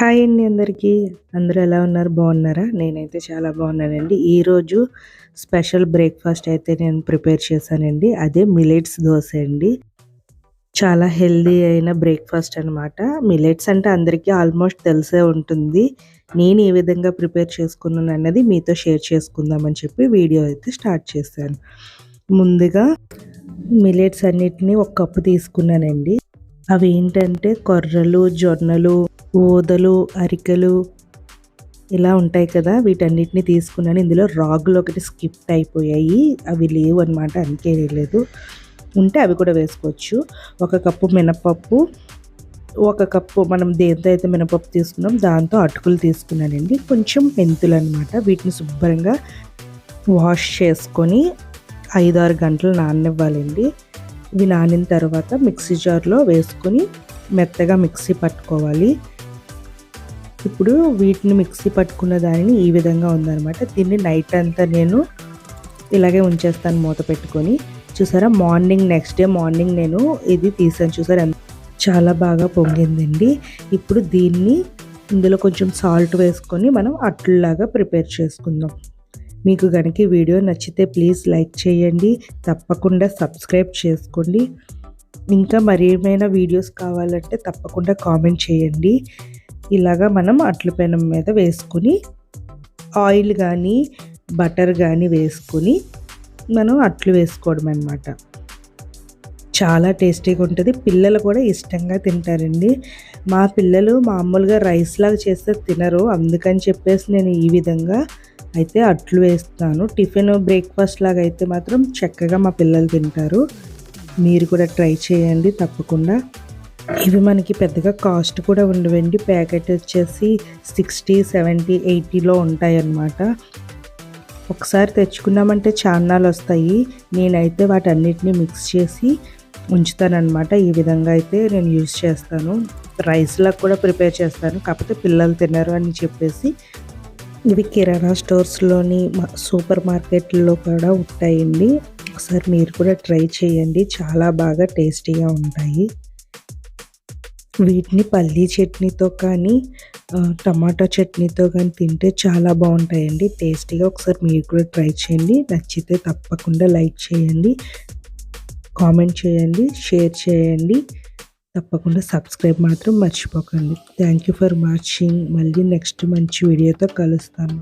Hi అండి అందరికీ. అందరూ ఎలా ఉన్నారు? బాగున్నారా? నేనైతే చాలా బాగున్నానండి. ఈరోజు స్పెషల్ బ్రేక్ఫాస్ట్ అయితే నేను ప్రిపేర్ చేశానండి. అదే మిలెట్స్ దోశ అండి. చాలా హెల్దీ అయిన బ్రేక్ఫాస్ట్ అనమాట మిలెట్స్ అంటే అందరికీ ఆల్మోస్ట్ తెలిసే ఉంటుంది. నేను ఏ విధంగా ప్రిపేర్ చేసుకున్నాను అన్నది మీతో షేర్ చేసుకుందామని చెప్పి వీడియో అయితే స్టార్ట్ చేశాను. ముందుగా మిలెట్స్ అన్నిటిని ఒక కప్పు తీసుకున్నానండి. అవి ఏంటంటే కొర్రలు జొన్నలు ఊదలు అరికలు ఇలా ఉంటాయి కదా. వీటన్నిటిని తీసుకున్నాను. ఇందులో రాగులు ఒకటి స్కిప్ అయిపోయాయి. అవి లేవు అనమాట అందుకే లేదు ఉంటే అవి కూడా వేసుకోవచ్చు. ఒక కప్పు మినపప్పు ఒక కప్పు మనం దేంతో అయితే మినపప్పు తీసుకున్నాం దాంతో అటుకులు తీసుకున్నానండి. కొంచెం మెంతులు అనమాట వీటిని శుభ్రంగా వాష్ చేసుకొని ఐదారు గంటలు నాననివ్వాలండి. ఇవి నానిన తర్వాత మిక్సీ జార్లో వేసుకొని మెత్తగా మిక్సీ పట్టుకోవాలి. ఇప్పుడు వీటిని మిక్సీ పట్టుకున్న దానిని ఈ విధంగా ఉందనమాట దీన్ని నైట్ అంతా నేను ఇలాగే ఉంచేస్తాను మూత పెట్టుకొని. చూసారా? మార్నింగ్ నెక్స్ట్ డే మార్నింగ్ నేను ఇది తీసాను చూసారా? చాలా బాగా పొంగిందండి. ఇప్పుడు దీన్ని ఇందులో కొంచెం సాల్ట్ వేసుకొని మనం అట్లలాగా ప్రిపేర్ చేసుకుందాం. మీకు కనుక వీడియో నచ్చితే ప్లీజ్ లైక్ చేయండి తప్పకుండా సబ్స్క్రైబ్ చేసుకోండి. ఇంకా మరేమైనా వీడియోస్ కావాలంటే తప్పకుండా కామెంట్ చేయండి. ఇలాగా మనం అట్ల పెనం మీద వేసుకుని ఆయిల్ కానీ బటర్ కానీ వేసుకొని మనం అట్లు వేసుకోవడం అనమాట చాలా టేస్టీగా ఉంటుంది. పిల్లలు కూడా ఇష్టంగా తింటారండి. మా పిల్లలు మామూలుగా రైస్ లాగా చేస్తే తినరు. అందుకని చెప్పేసి నేను ఈ విధంగా అయితే అట్లు వేస్తాను. టిఫిన్ బ్రేక్ఫాస్ట్ లాగా అయితే మాత్రం చక్కగా మా పిల్లలు తింటారు. మీరు కూడా ట్రై చేయండి తప్పకుండా. ఇవి మనకి పెద్దగా కాస్ట్ కూడా ఉండవండి. ప్యాకెట్ వచ్చేసి సిక్స్టీ సెవెంటీ ఎయిటీలో ఉంటాయి అన్నమాట ఒకసారి తెచ్చుకున్నామంటే చాన్నాలు వస్తాయి. నేనైతే వాటన్నిటిని మిక్స్ చేసి ఉంచుతానమాట ఈ విధంగా అయితే నేను యూజ్ చేస్తాను. రైస్లకు కూడా ప్రిపేర్ చేస్తాను. కాకపోతే పిల్లలు తినరు అని చెప్పేసి ఇవి కిరాణా స్టోర్స్లోని సూపర్ మార్కెట్లో కూడా ఉంటాయండి. ఒకసారి మీరు కూడా ట్రై చేయండి. చాలా బాగా టేస్టీగా ఉంటాయి. వీటిని పల్లీ చట్నీతో కానీ టమాటా చట్నీతో కానీ తింటే చాలా బాగుంటాయండి. టేస్టీగా ఒకసారి మీరు కూడా ట్రై చేయండి. నచ్చితే తప్పకుండా లైక్ చేయండి. కామెంట్ చేయండి. షేర్ చేయండి. తప్పకుండా సబ్స్క్రైబ్ మాత్రం మర్చిపోకండి. థ్యాంక్ యూ ఫర్ వాచింగ్ మళ్ళీ నెక్స్ట్ మంచి వీడియోతో కలుస్తాను.